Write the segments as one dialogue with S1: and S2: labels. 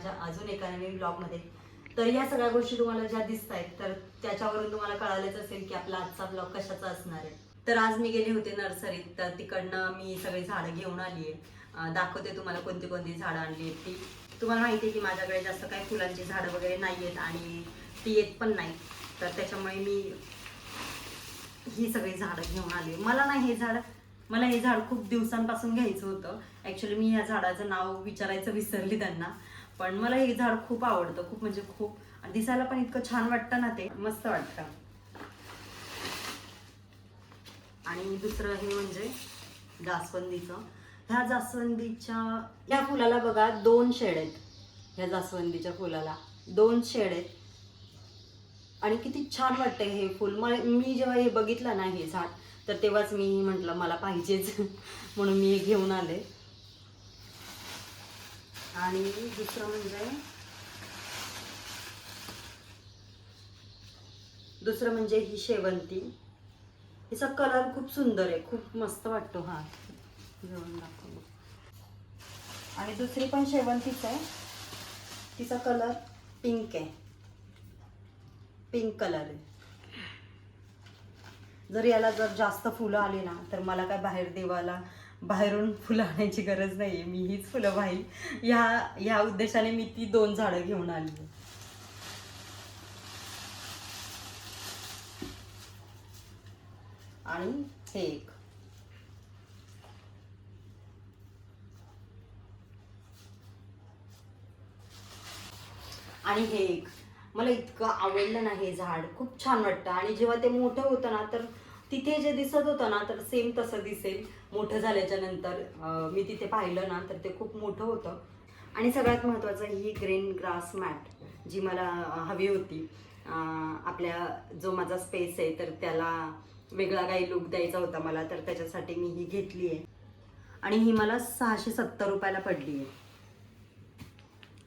S1: माझ्या अजून एका नवीन ब्लॉगमध्ये. तर या सगळ्या गोष्टी तुम्हाला ज्या दिसत आहेत तर त्याच्यावरून तुम्हाला कळालंच असेल की आपला आजचा ब्लॉग कशाचा असणार आहे. तर आज मी गेले होते नर्सरीत तर तिकडनं मी सगळी झाडं घेऊन आली आहे. दाखवते तुम्हाला कोणती कोणती झाडं आणली आहेत ती. तुम्हाला माहिती आहे की माझ्याकडे जास्त काही फुलांची झाडं वगैरे नाही आहेत आणि ती येत पण नाही. तर त्याच्यामुळे मी ही सगळी झाडं घेऊन आली मला ना हे झाड मला हे झाड खूप दिवसांपासून घ्यायचं होतं. ॲक्च्युली मी या झाडाचं नाव विचारायचं विसरली त्यांना. पण मला हे झाड खूप आवडतं खूप म्हणजे खूप. आणि दिसायला पण इतकं छान वाटतं ना ते. मस्त वाटतं. आणि दुसरं हे म्हणजे जास्वंदीचं. ह्या जास्वंदीच्या या फुलाला बघा दोन शेड आहेत. ह्या जास्वंदीच्या फुलाला. दोन शेड आहेत. आणि किती छान वाटतं हे फुल. मग मी जेव्हा हे बघितलं ना हे झाड तर तेव्हाच मी म्हटलं मला पाहिजेच. म्हणून मी हे घेऊन आले. आणि दुसरं म्हणजे दुसरं म्हणजे ही शेवंती. हिचा कलर खूप सुंदर आहे खूप मस्त वाटतो हा. जेवण दाखव. आणि दुसरी पण शेवंतीच आहे. तिचा कलर पिंक आहे. पिंक कलर आहे. जर याला जर जास्त फुलं आली ना तर मला काय बाहेर देवाला बाहेरून फुलं आणायची गरज नाही आहे मी हीच फुलं वाहील ह्या ह्या उद्देशाने मी ती दोन झाडं घेऊन आली आणि हे एक. आणि हे एक. मला इतकं आवडलं ना हे झाड. खूप छान वाटतं. आणि जेव्हा ते मोठं होतं ना तर तिथे जे दिसत होतं ना तर सेम तसं दिसेल. मोठं झाल्याच्यानंतर मी तिथे पाहिलं ना तर ते खूप मोठं होतं. आणि सगळ्यात महत्त्वाचं ही ग्रीन ग्रास मॅट जी मला हवी होती. आपल्या जो माझा स्पेस आहे तर त्याला वेगळा काही लुक द्यायचा होता मला तर त्याच्यासाठी मी ही घेतली आहे. आणि ही मला सहाशे सत्तर रुपयाला पडली आहे.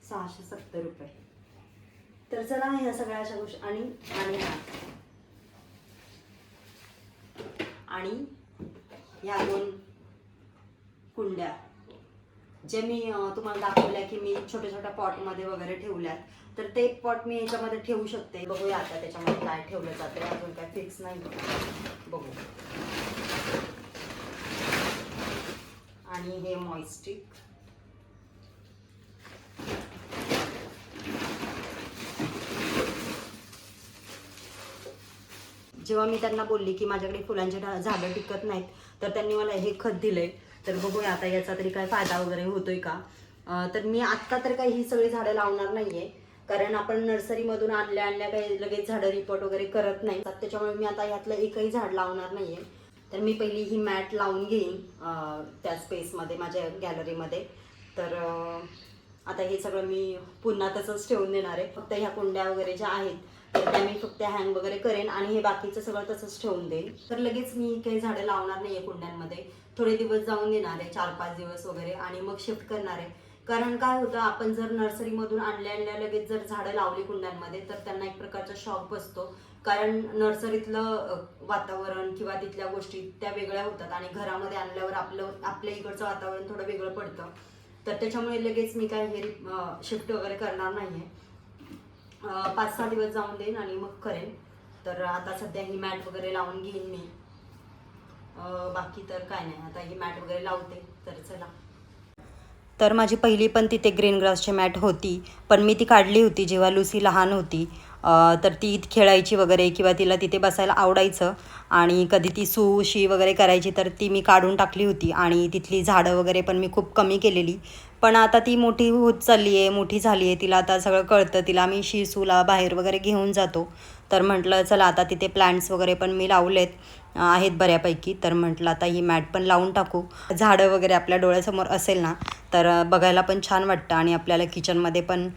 S1: सहाशे सत्तर रुपये. तर चला ह्या सगळ्या अशा गोष्टी आणि आणि ह्या दोन कुंड्या. जे मी तुम्हाला दाखवल्या की मी छोट्या छोट्या पॉटमध्ये वगैरे ठेवल्यात. तर ते पॉट मी याच्यामध्ये ठेवू शकते. बघूया आता त्याच्यामध्ये काय ठेवलं जातं. अजून काय फिक्स नाही बघू. आणि हे मॉइस्टिक जेव्हा मी त्यांना बोलली की माझ्याकडे फुलांची झाडं टिकत नाहीत तर त्यांनी मला हे खत दिलंय. तर बघूया आता याचा तरी काय फायदा वगैरे होतोय का? तर मी आत्ता तर काही ही सगळी झाडं लावणार नाहीये कारण आपण नर्सरीमधून आणल्या आणल्या काही लगेच झाडं रिपोर्ट वगैरे करत नाही. तर त्याच्यामुळे मी आता यातलं एकही झाड लावणार नाहीये. तर मी पहिली ही मॅट लावून घेईन त्या स्पेसमध्ये माझ्या गॅलरीमध्ये तर आता हे सगळं मी पुन्हा तसंच ठेवून देणार आहे. फक्त ह्या कुंड्या वगैरे ज्या आहेत त्या मी फक्त हँग वगैरे करेन आणि हे बाकीचं सगळं तसंच ठेवून देईन. तर लगेच मी काही झाडं लावणार नाही आहे कुंड्यांमध्ये. थोडे दिवस जाऊन देणार आहे चार पाच दिवस वगैरे आणि मग शिफ्ट करणार आहे. कारण काय होतं आपण जर नर्सरीमधून आणल्या आणल्या लगेच जर झाडं लावली कुंड्यांमध्ये तर त्यांना एक प्रकारचा शॉक बसतो. कारण नर्सरीतलं वातावरण किंवा तिथल्या गोष्टी त्या वेगळ्या होतात आणि घरामध्ये आणल्यावर आपलं आपल्या इकडचं वातावरण थोडं वेगळं पडतं. तर त्याच्यामुळे लगेच मी काय हे शिफ्ट वगैरे करणार नाही आहे पाच सहा दिवस जाऊन देईन आणि मग करेन. तर आता सध्या ही मॅट वगैरे लावून घेईन मी. बाकी तर काय नाही. आता ही मॅट वगैरे लावते. तर चला. तर माझी पहिली पण तिथे ग्रीन ग्रासची मॅट होती. पण मी ती काढली होती जेव्हा लुसी लहान होती. तर ती खेळायची वगैरे किंवा तिला तिथे बसायला आवडायचं. आणि कधी ती सुशी वगैरे करायची तर ती मी काढून टाकली होती. आणि तिथली झाडं वगैरे पण मी खूप कमी केलेली. पण आता ती मोठी होत चालली आहे मोठी झाली आहे तिला आता सगळं कळतं. तिला मी शिसूला बाहेर वगैरे घेऊन जातो. तर म्हटलं चला आता तिथे प्लांट्स वगैरे पण मी लावलेत. आहेत बऱ्यापैकी. तर म्हटलं आता ही मॅट पण लावून टाकू. झाडं वगैरे आपल्या डोळ्यासमोर असेल ना तर बघायला पण छान वाटतं आणि आपल्याला किचनमध्ये पण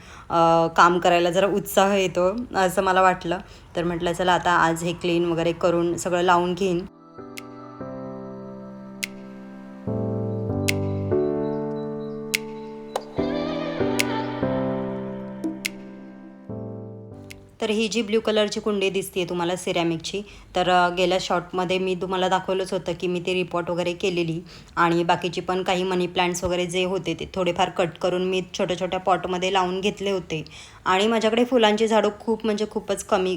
S1: काम करायला जरा उत्साह येतो असं मला वाटलं. तर म्हटलं चला आता आज हे क्लीन वगैरे करून सगळं लावून घेईन. तर ही जी ब्ल्यू कलरची कुंडी दिसते आहे तुम्हाला सिरॅमिकची तर गेल्या शॉर्टमध्ये मी तुम्हाला दाखवलंच होतं की मी ती रिपोर्ट वगैरे केलेली आणि बाकीची पण काही मनी प्लांट्स वगैरे जे होते ते थोडेफार कट करून मी छोट्या छोट्या पॉटमध्ये लावून घेतले होते. आणि माझ्याकडे फुलांची झाडं खूप म्हणजे खूपच कमी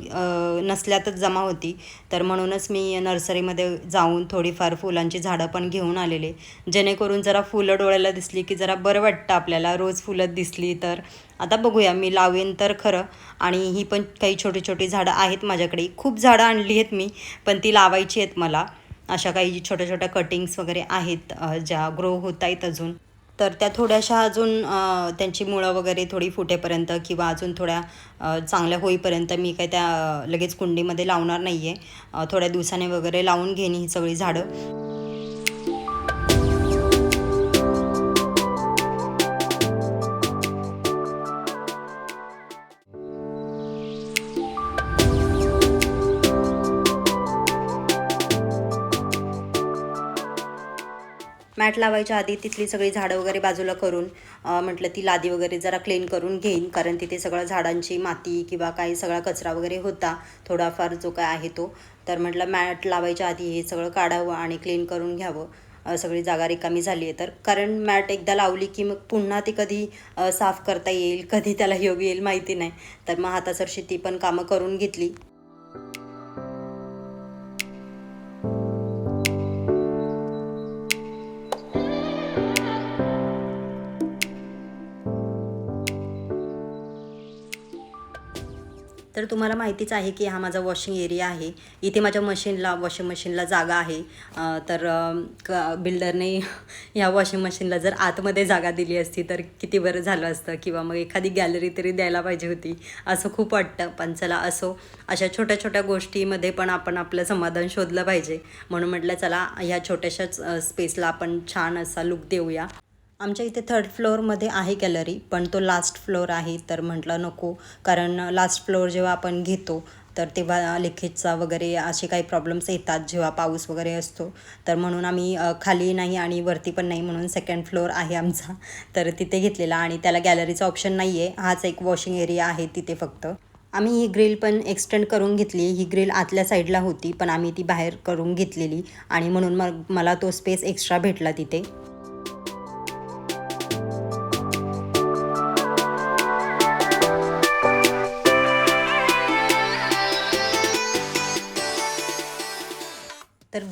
S1: नसल्यातच जमा होती. तर म्हणूनच मी नर्सरीमध्ये जाऊन थोडीफार फुलांची झाडं पण घेऊन आलेले. जेणेकरून जरा फुलं डोळ्याला दिसली की जरा बरं वाटतं आपल्याला. रोज फुलं दिसली तर. आता बघूया मी लावेन तर खरं. आणि ही पण काही छोटी छोटी झाडं आहेत माझ्याकडे. खूप झाडं आणली आहेत मी पण ती लावायची आहेत मला. अशा काही छोट्या छोट्या कटिंग्स वगैरे आहेत ज्या ग्रो होत आहेत अजून. तर त्या थोड्याशा अजून त्यांची मुळं वगैरे थोडी फुटेपर्यंत किंवा अजून थोड्या चांगल्या होईपर्यंत मी काही त्या लगेच कुंडीमध्ये लावणार नाही आहे थोड्या दिवसाने वगैरे लावून घेईन ही सगळी झाडं. मॅट लावायच्या आधी तिथली सगळी झाडं वगैरे बाजूला करून म्हटलं ती लादी वगैरे जरा क्लीन करून घेईन कारण तिथे सगळं झाडांची माती किंवा काही सगळा कचरा वगैरे होता थोडाफार जो काय आहे तो. तर म्हटलं मॅट लावायच्या आधी हे सगळं काढावं आणि क्लीन करून घ्यावं. सगळी जागा रिकामी झाली आहे. तर कारण मॅट एकदा लावली की मग पुन्हा ती कधी साफ करता येईल कधी त्याला योग येईल माहिती नाही. तर मग हातासरशी ती पण कामं करून घेतली. तर तुम्हाला माहितीच आहे की हा माझा वॉशिंग एरिया आहे. इथे माझ्या मशीनला वॉशिंग मशीनला जागा आहे. तर क बिल्डरने ह्या वॉशिंग मशीनला जर आतमध्ये जागा दिली असती तर किती बरं झालं असतं? किंवा मग एखादी गॅलरी तरी द्यायला पाहिजे होती. असं खूप वाटतं. पण चला असो. अशा छोट्या छोट्या गोष्टीमध्ये पण आपण आपलं समाधान शोधलं पाहिजे. म्हणून म्हटलं चला ह्या छोट्याशाच स्पेसला आपण छान असा लुक देऊया. आमच्या इथे थर्ड फ्लोअरमध्ये आहे गॅलरी पण तो लास्ट फ्लोअर आहे तर म्हटलं नको. कारण लास्ट फ्लोअर जेव्हा आपण घेतो तर तेव्हा लिकेजचा वगैरे असे काही प्रॉब्लेम्स येतात जेव्हा पाऊस वगैरे असतो. तर म्हणून आम्ही खाली नाही आणि वरती पण नाही म्हणून सेकंड फ्लोअर आहे आमचा. तर तिथे घेतलेला आणि त्याला गॅलरीचा ऑप्शन नाही आहे हाच एक वॉशिंग एरिया आहे तिथे फक्त. आम्ही ही ग्रिल पण एक्सटेंड करून घेतली. ही ग्रिल आतल्या साईडला होती पण आम्ही ती बाहेर करून घेतलेली. आणि म्हणून मग मला तो स्पेस एक्स्ट्रा भेटला तिथे.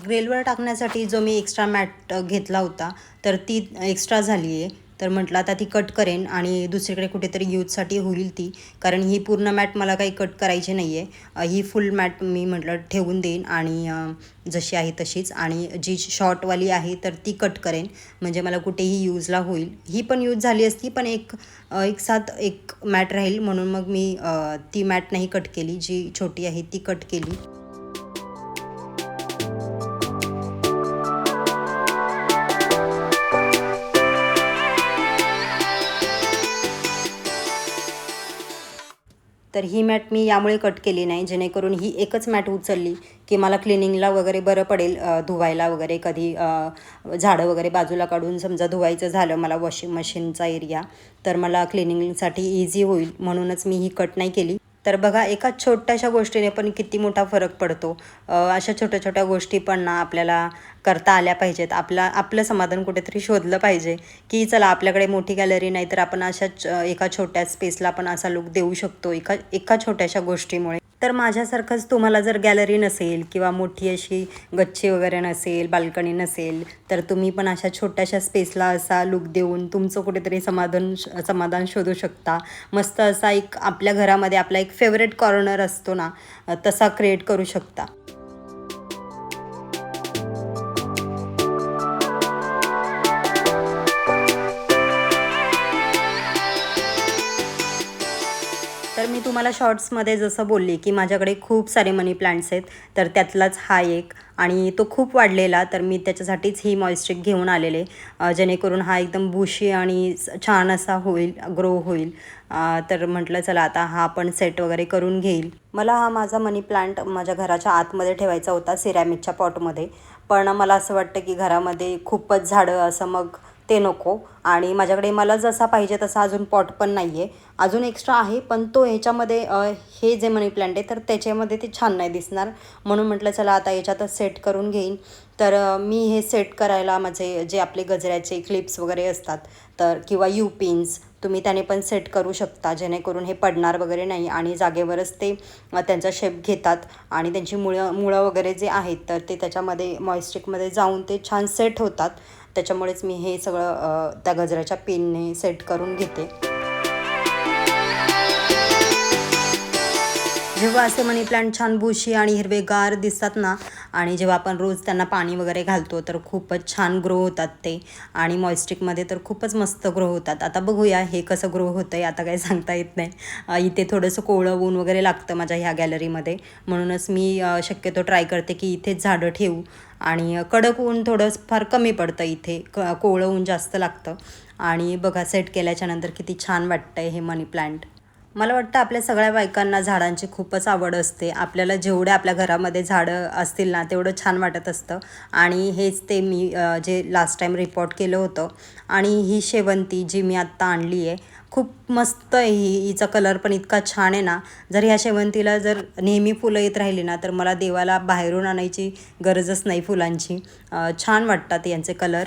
S1: ग्रेलवर टाकण्यासाठी जो मी एक्स्ट्रा मॅट घेतला होता तर ती एक्स्ट्रा झाली आहे. तर म्हटलं आता ती कट करेन आणि दुसरीकडे कुठेतरी यूजसाठी होईल ती कारण ही पूर्ण मॅट मला काही कट करायची नाही आहे ही फुल मॅट मी म्हटलं ठेवून देईन आणि जशी आहे तशीच. आणि जी शॉर्टवाली आहे तर ती कट करेन. म्हणजे मला कुठेही यूजला होईल. ही पण यूज झाली असती पण एक एक साथ एक मॅट राहील. म्हणून मग मी ती मॅट नाही कट केली. जी छोटी आहे ती कट केली. तर ही मॅट मी यामुळे कट केली नाही. जेणेकरून ही एकच मॅट उचलली की मला क्लिनिंगला वगैरे बरं पडेल धुवायला वगैरे कधी झाडं वगैरे बाजूला काढून समजा धुवायचं झालं मला वॉशिंग मशीनचा एरिया तर मला क्लिनिंगसाठी इझी होईल म्हणूनच मी ही कट नाही केली. तर बघा एका छोट्याशा गोष्टीने पण किती मोठा फरक पडतो. अशा छोट्या छोट्या गोष्टी पण ना आपल्याला करता आल्या पाहिजेत. आपला आपलं समाधान कुठेतरी शोधलं पाहिजे की चला आपल्याकडे मोठी गॅलरी नाही तर आपण अशा एका छोट्या स्पेसला पण असा लुक देऊ शकतो एका एका छोट्याशा गोष्टीमुळे. तर माझ्यासारखंच तुम्हाला जर गॅलरी नसेल किंवा मोठी अशी गच्ची वगैरे नसेल बाल्कनी नसेल तर तुम्ही पण अशा छोट्याशा स्पेसला असा लुक देऊन तुमचं कुठेतरी समाधान समाधान शोधू शकता. मस्त असा एक आपल्या घरामध्ये आपला एक फेवरेट कॉर्नर असतो ना तसा क्रिएट करू शकता. तर मी तुम्हाला शॉर्ट्समध्ये जसं बोलली की माझ्याकडे खूप सारे मनी प्लांट्स आहेत तर त्यातलाच हा एक आणि तो खूप वाढलेला तर मी त्याच्यासाठीच ही मॉइस्टिक घेऊन आलेले जेणेकरून हा एकदम बुशी आणि छान असा होईल ग्रो होईल. तर म्हटलं चला आता हा पण सेट वगैरे करून घेईल. मला हा माझा मनी प्लांट माझ्या घराच्या आतमध्ये ठेवायचा होता सिरॅमिकच्या पॉटमध्ये. पण मला असं वाटतं की घरामध्ये खूपच झाडं असं मग ते नको. आणि माझ्याकडे मला जसा पाहिजे तसा अजून पॉट पण नाही आहे अजून एक्स्ट्रा आहे पण तो ह्याच्यामध्ये हे जे मनी प्लांट आहे तर त्याच्यामध्ये ते छान नाही दिसणार. म्हणून म्हटलं चला आता याच्यातच सेट करून घेईन. तर मी हे सेट करायला माझे जे आपले गजऱ्याचे क्लिप्स वगैरे असतात तर किंवा यू पिन्स तुम्ही त्याने पण सेट करू शकता. जेणेकरून हे पडणार वगैरे नाही आणि जागेवरच ते त्यांचा शेप घेतात. आणि त्यांची मुळं मुळं वगैरे जे आहेत तर ते त्याच्यामध्ये मॉइस्टिकमध्ये जाऊन ते छान सेट होतात. त्याच्यामुळेच मी हे सगळं त्या गजऱ्याच्या पिनने सेट करून घेते. जेव्हा असे मनी प्लांट छान बुशी आणि हिरवेगार दिसतात ना आणि जेव्हा आपण रोज त्यांना पाणी वगैरे घालतो तर खूपच छान ग्रो होतात ते. आणि मॉइस्टिकमध्ये तर खूपच मस्त ग्रो होतात. आता बघूया हे कसं ग्रो होतं आहे आता काही सांगता येत नाही. इथे थोडंसं कोवळं ऊन वगैरे लागतं माझ्या ह्या गॅलरीमध्ये म्हणूनच मी शक्यतो ट्राय करते की इथेच झाडं ठेवू. आणि कडक ऊन थोडं फार कमी पडतं इथे. क कोवळं ऊन जास्त लागतं. आणि बघा सेट केल्याच्यानंतर किती छान वाटतं आहे हे मनी प्लांट. मला वाटतं आपल्या सगळ्या बायकांना झाडांची खूपच आवड असते. आपल्याला जेवढे आपल्या घरामध्ये झाडं असतील ना तेवढं छान वाटत असतं. आणि हेच ते मी जे लास्ट टाईम रिपोर्ट केलं होतं. आणि ही शेवंती जी मी आत्ता आणली आहे खूप मस्त आहे. ही हिचा कलर पण इतका छान आहे ना. जर ह्या शेवंतीला जर नेहमी फुलं येत राहिली ना तर मला देवाला बाहेरून आणायची गरजच नाही फुलांची. छान वाटतात यांचे कलर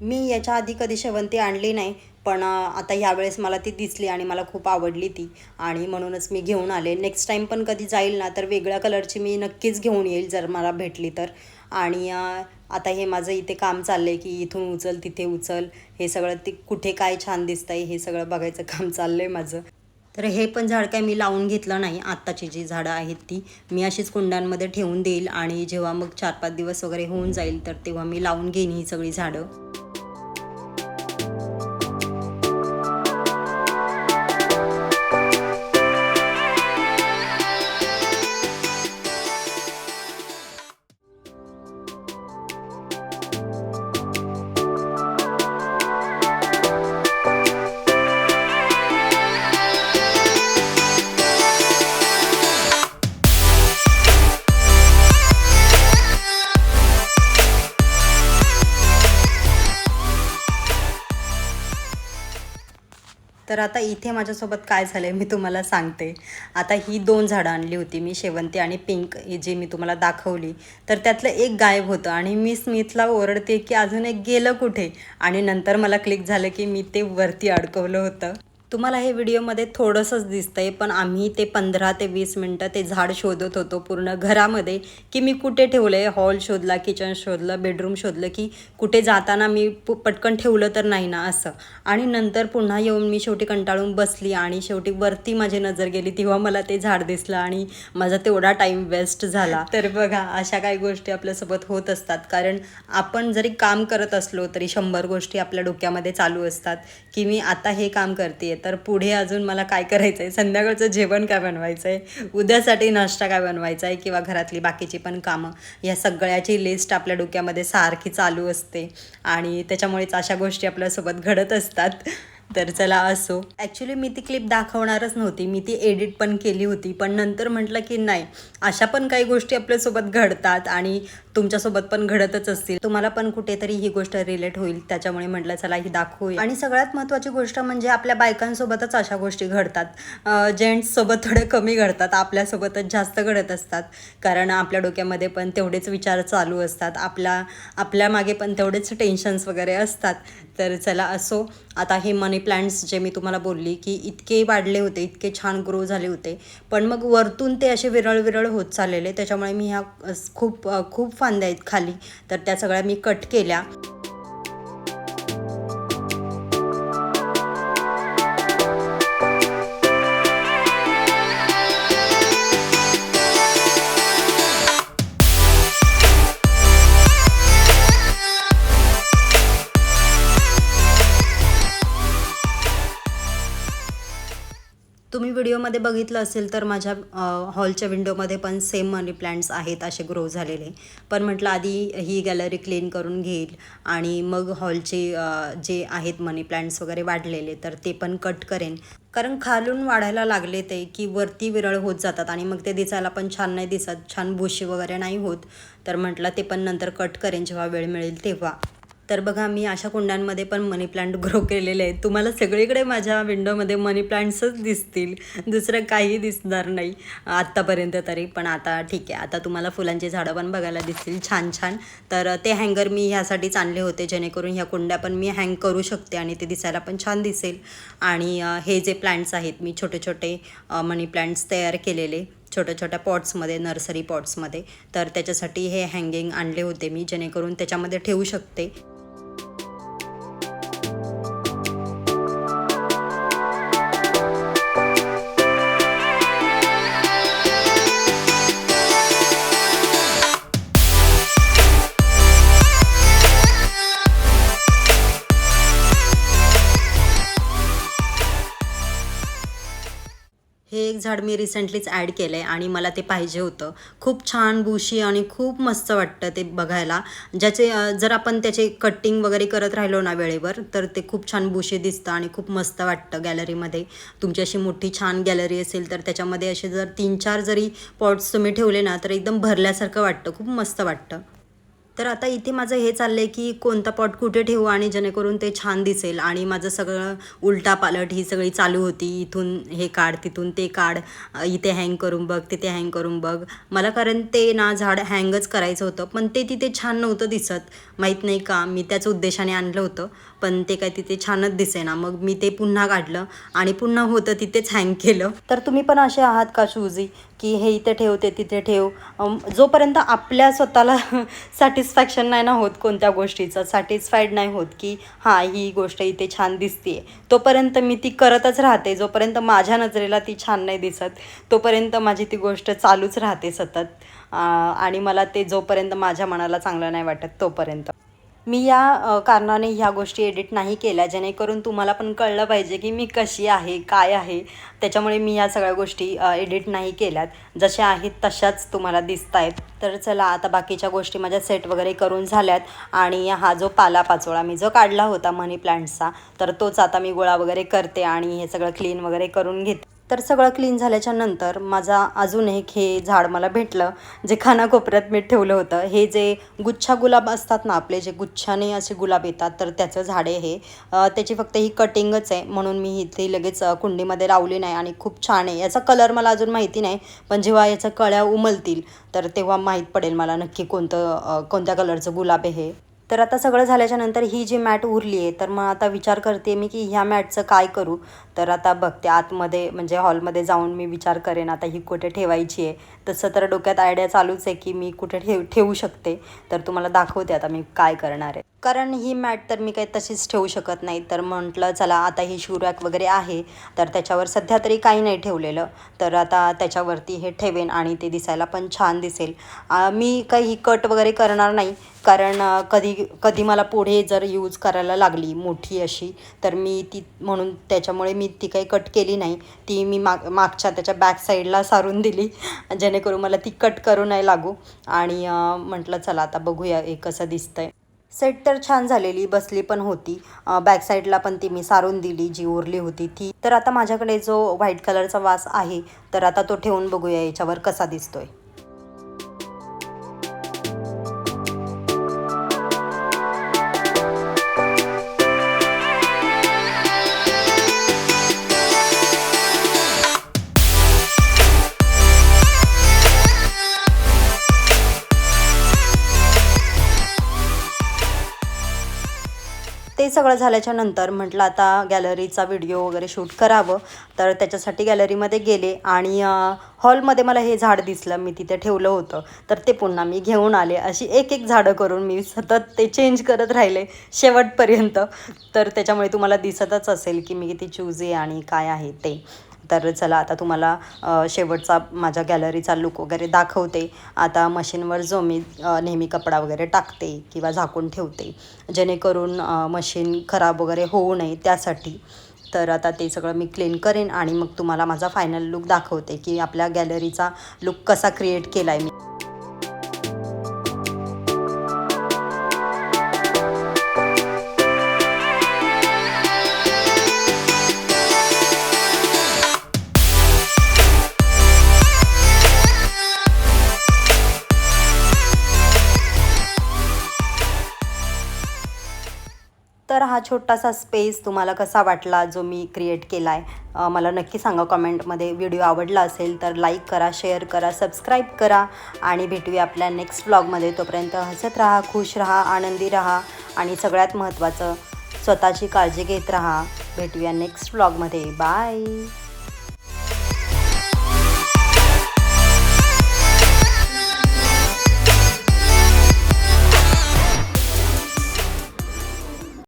S1: मी याच्या आधी कधी शेवंती आणली नाही पण आता ह्यावेळेस मला ती दिसली आणि मला खूप आवडली ती. आणि म्हणूनच मी घेऊन आले. नेक्स्ट टाईम पण कधी जाईल ना तर वेगळ्या कलरची मी नक्कीच घेऊन येईल जर मला भेटली तर. आणि आता हे माझं इथे काम चाललं आहे की इथून उचल तिथे उचल. हे सगळं ते कुठे काय छान दिसतंय हे सगळं बघायचं काम चाललं आहे माझं. तर हे पण झाड काय मी लावून घेतलं नाही. आत्ताची जी झाडं आहेत ती मी अशीच कुंडांमध्ये ठेवून देईल आणि जेव्हा मग चार पाच दिवस वगैरे होऊन जाईल तर तेव्हा मी लावून घेईन ही सगळी झाडं. इथे माझ्यासोबत काय झालं आहे मी तुम्हाला सांगते. आता ही दोन झाडं आणली होती मी शेवंती आणि पिंक ही जी मी तुम्हाला दाखवली. तर त्यातलं एक गायब होतं आणि मी स्मिथला ओरडते की अजून एक गेलं कुठे? आणि नंतर मला क्लिक झालं की मी ते वरती अडकवलं होतं. तुम्हाला हे व्हिडिओमध्ये थोडंसंच दिसतंय पण आम्ही ते पंधरा ते वीस मिनटं ते झाड शोधत होतो पूर्ण घरामध्ये की मी कुठे ठेवलं आहे हॉल शोधला किचन शोधलं बेडरूम शोधलं की कुठे जाताना मी पु- पटकन ठेवलं तर नाही ना असं. आणि नंतर पुन्हा येऊन मी शेवटी कंटाळून बसली आणि शेवटी वरती माझी नजर गेली तेव्हा मला ते झाड दिसलं आणि माझा तेवढा टाईम वेस्ट झाला. तर बघा अशा काही गोष्टी आपल्यासोबत होत असतात. कारण आपण जरी काम करत असलो तरी शंभर गोष्टी आपल्या डोक्यामध्ये चालू असतात की मी आता हे काम करते तर पुढे अजून मला काय करायचं आहे संध्याकाळचं जेवण काय बनवायचं आहे उद्यासाठी नाश्ता काय बनवायचा आहे किंवा घरातली बाकीची पण कामं? या सगळ्याची लिस्ट आपल्या डोक्यामध्ये सारखी चालू असते. आणि त्याच्यामुळेच अशा गोष्टी आपल्यासोबत घडत असतात. तर चला असो. ॲक्च्युली मी ती क्लिप दाखवणारच नव्हती. मी ती एडिट पण केली होती. पण नंतर म्हटलं की नाही अशा पण काही गोष्टी आपल्यासोबत घडतात. आणि तुमच्यासोबत पण घडतच असतील. तुम्हाला पण कुठेतरी ही गोष्ट रिलेट होईल. त्याच्यामुळे म्हटलं चला ही दाखवूया. आणि सगळ्यात महत्त्वाची गोष्ट म्हणजे आपल्या बायकांसोबतच अशा गोष्टी घडतात. जेंट्ससोबत थोडे कमी घडतात. आपल्यासोबतच जास्त घडत असतात. कारण आपल्या डोक्यामध्ये पण तेवढेच विचार चालू असतात. आपल्या आपल्या मागे पण तेवढेच टेन्शन्स वगैरे असतात. तर चला असो. आता हे मनी प्लांट्स जे मी तुम्हाला बोलली की इतके वाढले होते इतके छान ग्रो झाले होते. पण मग वरतून ते असे विरळ विरळ होत चाललेले. त्याच्यामुळे मी ह्या खूप खूप फांद्या आहेत खाली. तर त्या सगळ्या मी कट केल्या. व्हिडिओमध्ये बघितलं असेल तर माझ्या हॉलच्या विंडोमध्ये पण सेम मनी प्लांट्स आहेत असे ग्रो झालेले. पण म्हटलं आधी ही गॅलरी क्लीन करून घेईल आणि मग हॉलचे जे आहेत मनी प्लांट्स वगैरे वाढलेले तर ते पण कट करेन. कारण खालून वाढायला लागले ते की वरती विरळ होत जातात आणि मग ते दिसायला पण छान नाही दिसत छान बुशी वगैरे नाही होत. तर म्हटलं ते पण नंतर कट करेन जेव्हा वेळ मिळेल तेव्हा. तर बघा मी अशा कुंड्यांमध्ये पण मनी प्लांट ग्रो केलेले आहेत. तुम्हाला सगळीकडे माझ्या विंडोमध्ये मनी प्लांट्सच दिसतील. दुसरं काही दिसणार नाही आत्तापर्यंत तरी. पण आता ठीक आहे. आता तुम्हाला फुलांची झाडं पण बघायला दिसतील छान छान. तर ते हँगर मी ह्यासाठीच आणले होते जेणेकरून ह्या कुंड्या पण मी हँग करू शकते आणि ते दिसायला पण छान दिसेल. आणि हे जे प्लांट्स आहेत मी छोटे छोटे मनी प्लांट्स तयार केलेले छोट्या छोट्या पॉट्समध्ये नर्सरी पॉट्समध्ये तर त्याच्यासाठी हे हँगिंग आणले होते मी जेणेकरून त्याच्यामध्ये ठेवू शकते. झाड मी रिसेंटलीच ॲड केलं आहे आणि मला ते पाहिजे होतं. खूप छान बुशी आणि खूप मस्त वाटतं ते बघायला. ज्याचे जर आपण त्याचे कटिंग वगैरे करत राहिलो ना वेळेवर तर ते खूप छान बुशी दिसतं आणि खूप मस्त वाटतं गॅलरीमध्ये तुमची अशी मोठी छान गॅलरी असेल तर त्याच्यामध्ये असे जर तीन चार जरी पॉट्स तुम्ही ठेवले ना तर एकदम भरल्यासारखं वाटतं. खूप मस्त वाटतं. तर आता इथे माझं हे चाललं आहे की कोणता पॉट कुठे ठेवू आणि जेणेकरून ते छान दिसेल. आणि माझं सगळं उलटा पालट ही सगळी चालू होती. इथून हे काढ तिथून ते काढ इथे हँग करून बघ तिथे हँग करून बघ. मला कारण ते ना झाड हँगच करायचं होतं पण ते तिथे छान नव्हतं दिसत. माहीत नाही का? मी त्याच उद्देशाने आणलं होतं पण ते काय तिथे छानच दिसेना. मग मी ते पुन्हा काढलं आणि पुन्हा होतं तिथेच हँग केलं. तर तुम्ही पण असे आहात का शूजी? की हे इथे ठेवते तिथे ठेव. जोपर्यंत आपल्या स्वतःला सॅटिस्फॅक्शन नाही ना होत कोणत्या गोष्टीचं सॅटिस्फाईड नाही होत की हां ही गोष्ट इथे छान दिसते तोपर्यंत मी ती करतच राहते. जोपर्यंत माझ्या नजरेला ती छान नाही दिसत तोपर्यंत माझी ती गोष्ट चालूच राहते सतत. आणि मला ते जोपर्यंत माझ्या मनाला चांगलं नाही वाटत तोपर्यंत. मी या कारणाने ह्या गोष्टी एडिट नाही केल्या. जेणेकरून तुम्हाला पण कळलं पाहिजे की मी कशी आहे काय आहे. त्याच्यामुळे मी या सगळ्या गोष्टी एडिट नाही केल्यात. जशा आहेत तशाच तुम्हाला दिसत आहेत तर चला आता बाकीच्या गोष्टी माझ्या सेट वगैरे करून झाल्यात. आणि हा जो पालापाचोळा मी जो काढला होता मनी प्लांटचा तर तोच आता मी गोळा वगैरे करते आणि हे सगळं क्लीन वगैरे करून घेते. तर सगळं क्लीन झाल्याच्यानंतर माझा अजून एक हे झाड मला भेटलं जे खानाकोपऱ्यात मी ठेवलं होतं. हे जे गुच्छा गुलाब असतात ना आपले जे गुच्छाने असे गुलाब येतात तर त्याचं झाड आहे हे. त्याची फक्त ही कटिंगच आहे म्हणून मी इथे लगेच कुंडीमध्ये लावली नाही आणि खूप छान आहे. याचा कलर मला अजून माहिती नाही पण जेव्हा याच्या कळ्या उमलतील तर तेव्हा माहीत पडेल मला नक्की कोणतं कोणत्या कलरचं गुलाब आहे हे. तर आता सगळं झाल्याच्यानंतर ही जी मॅट उरली आहे तर मग आता विचार करते मी की ह्या मॅटचं काय करू? तर आता बघते आतमध्ये म्हणजे हॉलमध्ये जाऊन मी विचार करेन आता ही कुठे ठेवायची आहे? तसं तर डोक्यात आयडिया चालूच आहे की मी कुठे ठेव ठेवू शकते. तर तुम्हाला दाखवते आता मी काय करणार आहे. कारण ही मॅट तर मी काही तशीच ठेवू शकत नाही. तर म्हटलं चला आता ही शूरॅक वगैरे आहे. तर त्याच्यावर सध्या तरी काही नाही ठेवलेलं. तर आता त्याच्यावरती हे ठेवेन आणि ते दिसायला पण छान दिसेल. मी काही कट वगैरे करणार नाही. कारण कधी कधी मला पुढे जर यूज करायला लागली मोठी अशी तर मी ती म्हणून त्याच्यामुळे मी मी ती काही कट केली नाही. ती मी माग मागच्या त्याच्या बॅक साईडला सारून दिली. जेणेकरून मला ती कट करू नाही लागू. आणि म्हटलं चला आता बघूया हे कसं दिसतंय. सेट तर छान झालेली बसली पण होती. बॅक साईडला पण ती मी सारून दिली जी उरली होती ती. तर आता माझ्याकडे जो व्हाईट कलरचा वास आहे तर आता तो ठेवून बघूया याच्यावर कसा दिसतोय. सगळं झाल्याच्यानंतर म्हटलं आता गॅलरीचा व्हिडिओ वगैरे शूट करावं. तर त्याच्यासाठी गॅलरीमध्ये गेले आणि हॉलमध्ये मला हे झाड दिसलं मी तिथे ठेवलं होतं. तर ते पुन्हा मी घेऊन आले. अशी एक एक झाडं करून मी सतत ते चेंज करत राहिले शेवटपर्यंत. तर त्याच्यामुळे तुम्हाला दिसतच असेल की मी किती चूजी आणि काय आहे ते. तर चला आता तुम्हाला शेवटचा माझ्या गॅलरीचा लुक वगैरे दाखवते. आता मशीनवर जो मी नेहमी कपडा वगैरे टाकते किंवा झाकून ठेवते जेणेकरून मशीन खराब वगैरे होऊ नये त्यासाठी. तर आता ते सगळं मी क्लीन करेन आणि मग तुम्हाला माझा फायनल लुक दाखवते की आपल्या गॅलरीचा लुक कसा क्रिएट केला आहे मी. हा छोटासा स्पेस तुम्हाला कसा वाटला जो मी क्रिएट केला आहे मला नक्की सांगा कॉमेंटमध्ये व्हिडिओ आवडला असेल तर लाईक करा शेअर करा सबस्क्राईब करा आणि भेटूया आपल्या नेक्स्ट ब्लॉगमध्ये तोपर्यंत हसत राहा खुश राहा आनंदी राहा आणि सगळ्यात महत्त्वाचं स्वतःची काळजी घेत राहा. भेटूया नेक्स्ट ब्लॉगमध्ये बाय